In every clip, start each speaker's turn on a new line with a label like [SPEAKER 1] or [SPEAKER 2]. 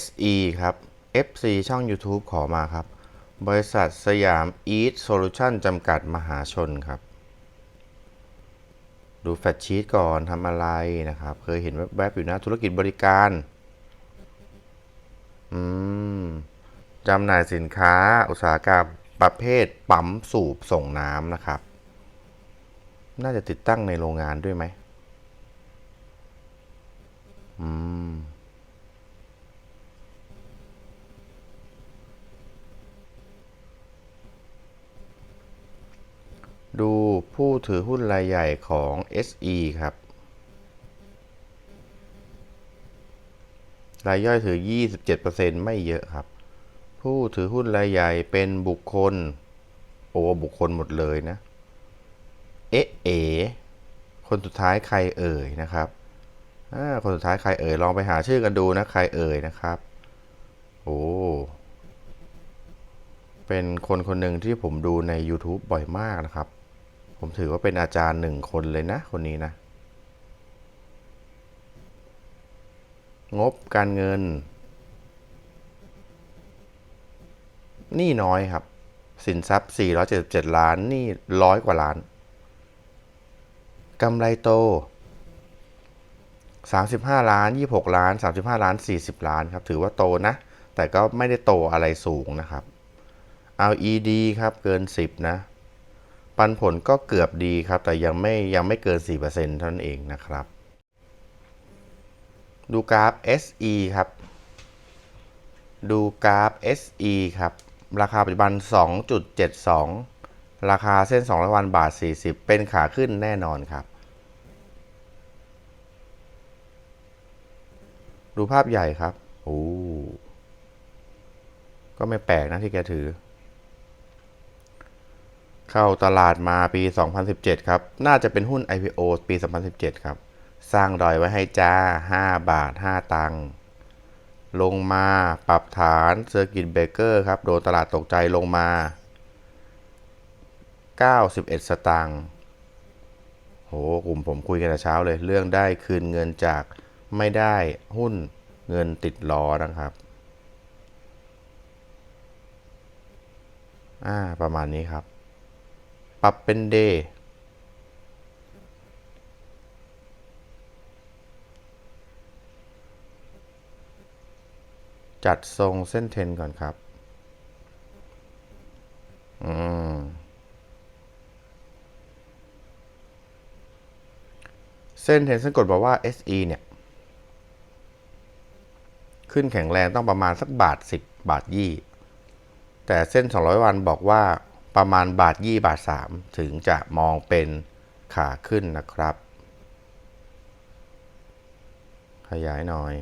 [SPEAKER 1] SE ครับ FC ช่อง YouTube ขอมาครับ บริษัทสยาม Eat Solution จำกัดมหาชนครับ ดูแฟตชีตก่อนทำอะไรนะครับ เคยเห็นแวบๆอยู่นะธุรกิจบริการ อืมจำหน่ายสินค้าอุตสาหกรรมประเภทปั๊มสูบส่งน้ำนะครับ น่าจะติดตั้งในโรงงานด้วยไหม ดูผู้ถือหุ้นรายใหญ่ของ SE ครับ รายย่อยถือ 27%ไม่เยอะครับ ผู้ถือหุ้นรายใหญ่เป็นบุคคล โอ้บุคคลหมดเลยนะ เอ๊ะเอ๋คนสุดท้ายใครเอ่ยนะครับคนสุดท้ายใครเอ่ย ลองไปหาชื่อกันดูนะ ใครเอ่ยนะครับ โอ้เป็นคนคนหนึ่งที่ผมดูใน YouTube บ่อยมากนะครับ ผมถือว่าเป็นอาจารย์หนึ่งคนเลยนะ คนนี้นะ งบการเงิน นี่น้อยครับ สินทรัพย์ 477 ล้าน นี่ร้อยกว่าล้านกำไรโต 35 ล้าน 26 ล้าน 35 ล้าน 40 ล้านครับ ถือว่าโตนะ แต่ก็ไม่ได้โตอะไรสูงนะครับ เอา ED ครับ เกิน 10 นะ ปันผลก็เกือบดีครับ แต่ยังไม่ยังไม่เกิน 4%เท่านั้นเองนะครับ ดูกราฟ SE ครับ ดูกราฟ SE ครับ ราคาปัจจุบัน 2.72 ราคาเส้น200วันบาท 40 เป็นขาขึ้นแน่นอนครับ ดูภาพใหญ่ครับ โอ้ ก็ไม่แปลกนะที่แกถือ เข้าตลาดมาปี 2017 ครับ น่าจะเป็นหุ้น IPO ปี 2017 ครับ สร้างดอยไว้ให้จ้า 5 บาท 5 ตังค์ลงมาปรับฐานเซอร์กิตเบเกอร์ครับ โดนตลาดตกใจลงมา 91 สตางค์โหกลุ่มผมคุยกันแต่เช้าเลย เรื่องได้คืนเงินจากไม่ได้หุ้นเงินติดล้อนะครับ อ่า ประมาณนี้ครับ ปรับเป็นเดย์จัดทรงเส้นเทนก่อนครับ อืม เส้นเทนเส้นกดบอกว่า SE เนี่ย ขึ้นแข็งแรงต้องประมาณสักบาท 10 บาทยี่ แต่เส้น 200 วันบอกว่า ประมาณบาทยี่บาท3ถึงจะมองเป็นขาขึ้นนะครับ ขยายหน่อย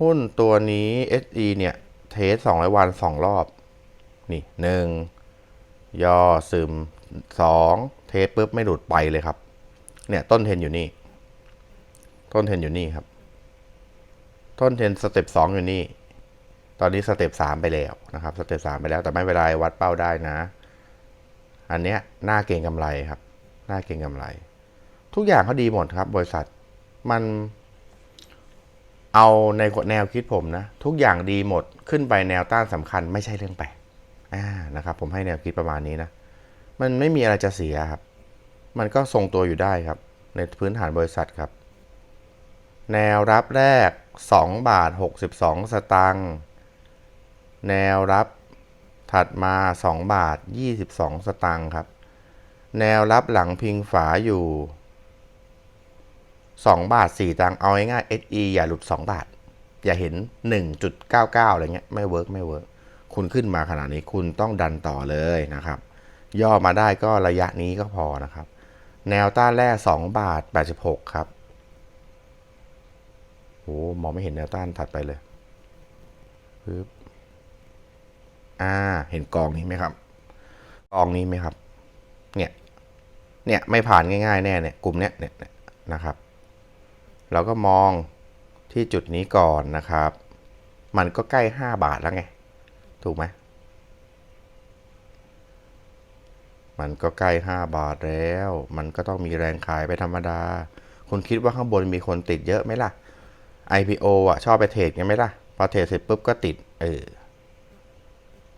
[SPEAKER 1] หุ้นตัวนี้ SE เนี่ย เทส200วัน2รอบ นี่หนึ่งย่อซึม2เทสปุ๊บไม่หลุดไปเลยครับ เนี่ยต้นเทนอยู่นี่ ต้นเทนอยู่นี่ครับ ต้นเทนสเต็ปสองอยู่นี่ ตอนนี้สเต็ปสามไปแล้วนะครับสเต็ปสามไปแล้วแต่ไม่เป็นไรวัดเป้าได้นะ อันเนี้ยหน้าเก่งกำไรครับ หน้าเก่งกำไร ทุกอย่างเขาดีหมดครับ บริษัทมันเอาในแนวคิดผมนะ ทุกอย่างดีหมดขึ้นไปแนวต้านสำคัญไม่ใช่เรื่องแปลกอ่านะครับ ผมให้แนวคิดประมาณนี้นะ มันไม่มีอะไรจะเสียครับ มันก็ทรงตัวอยู่ได้ครับ ในพื้นฐานบริษัทครับ แนวรับแรก 2 บาท 62 สตางค์ แนวรับถัดมา 2 บาท 22 สตางค์ครับ แนวรับหลังพิงฝาอยู่ 2 บาท 4 ตังค์เอาง่ายๆ SE อย่าหลุด 2 บาท อย่าเห็น 1.99 อะไรเงี้ย ไม่เวิร์กไม่เวิร์กคุณขึ้นมาขนาดนี้คุณต้องดันต่อเลยนะครับ ย่อมาได้ก็ระยะนี้ก็พอนะครับ แนวต้านแรก 2 บาท 86 ครับโอ้มองไม่เห็นแนวต้านถัดไปเลยปึ๊บ อ่า เห็นกองนี้ไหมครับ กองนี้ไหมครับ เนี่ย เนี่ยไม่ผ่านง่ายๆแน่เนี่ยกลุ่มเนี้ยเนี่ยนะครับ เราก็มองที่จุดนี้ก่อนนะครับ มันก็ใกล้ 5 บาทแล้วไง ถูกไหมมันก็ใกล้ 5 บาทแล้ว มันก็ต้องมีแรงขายไปธรรมดา คุณคิดว่าข้างบนมีคนติดเยอะไหมล่ะ IPO อะ ชอบไปเทรดกันไหมล่ะ พอเทรดเสร็จปุ๊บก็ติด เออ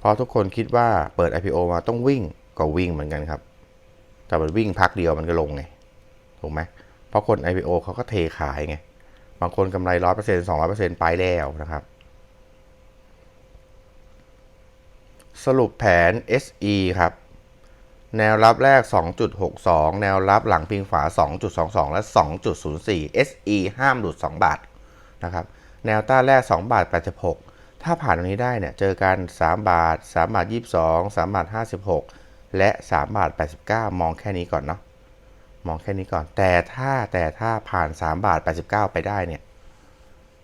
[SPEAKER 1] พอทุกคนคิดว่าเปิด IPO มาต้องวิ่งก็วิ่งเหมือนกันครับ แต่มันวิ่งพักเดียวมันก็ลงไง ถูกไหมเพราะคน IPO เขาก็เทขายไง บางคนกำไรร้อยเปอร์เซ็นต์สองร้อยเปอร์เซ็นต์ไปแล้วนะครับ สรุปแผน SE ครับ แนวรับแรก 2.62 แนวรับหลังพิงฝา 2.22 และ 2.04 SE ห้ามหลุด 2 บาทนะครับ แนวต้านแรก 2 บาท86 ถ้าผ่านตรงนี้ได้เนี่ยเจอกัน 3 บาท 3 บาท 22 3 บาท 56 และ 3 บาท 89 มองแค่นี้ก่อนเนาะมองแค่นี้ก่อน แต่ถ้าแต่ถ้าผ่าน 3 บาท 89 ไปได้เนี่ย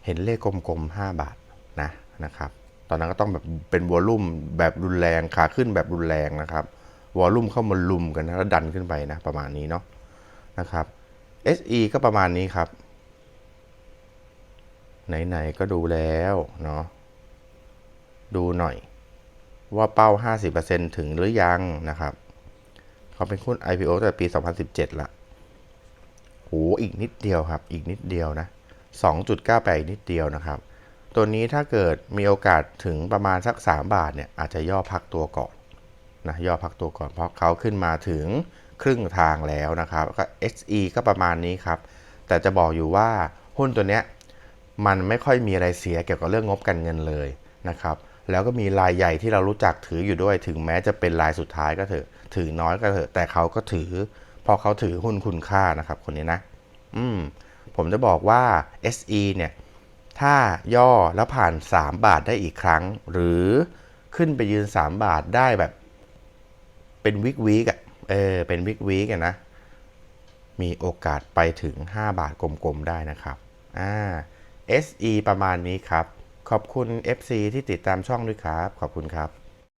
[SPEAKER 1] เห็นเลขกลมๆ 5 บาทนะนะครับตอนนั้นก็ต้องแบบเป็นวอลลุ่มแบบรุนแรงขาขึ้นแบบรุนแรงนะครับวอลลุ่มเข้ามาลุมกันนะแล้วดันขึ้นไปนะประมาณนี้เนาะนะครับ SE ก็ประมาณนี้ครับ ไหน ๆ ก็ดูแล้วเนาะ ดูหน่อย ว่าเป้า 50%ถึงหรือยังนะครับ เขาเป็นหุ้น IPO ตั้งแต่ปี 2017 ละโหอีกนิดเดียวครับ อีกนิดเดียวนะ 2.98 อีกนิดเดียวนะครับ ตัวนี้ถ้าเกิดมีโอกาสถึงประมาณสัก 3 บาทเนี่ยอาจจะย่อพักตัวก่อนนะย่อพักตัวก่อนเพราะเขาขึ้นมาถึงครึ่งทางแล้วนะครับก็ SE ก็ประมาณนี้ครับ แต่จะบอกอยู่ว่าหุ้นตัวเนี้ยมันไม่ค่อยมีอะไรเสียเกี่ยวกับเรื่องงบการเงินเลยนะครับ แล้วก็มีรายใหญ่ที่เรารู้จักถืออยู่ด้วย ถึงแม้จะเป็นรายสุดท้ายก็เถอะ ถือน้อยก็เถอะ แต่เขาก็ถือ พอเขาถือหุ้นคุณค่านะครับ คนนี้นะ อืม ผมจะบอกว่า SE เนี่ย ถ้าย่อแล้วผ่าน 3 บาทได้อีกครั้ง หรือขึ้นไปยืน 3 บาทได้แบบ เป็นวิกวีกอะ เออ เป็นวิกวีกอะนะ มีโอกาสไปถึง 5 บาทกลมๆได้นะครับ อ่า SE ประมาณนี้ครับ ขอบคุณ FC ที่ติดตามช่องด้วยครับ ขอบคุณครับ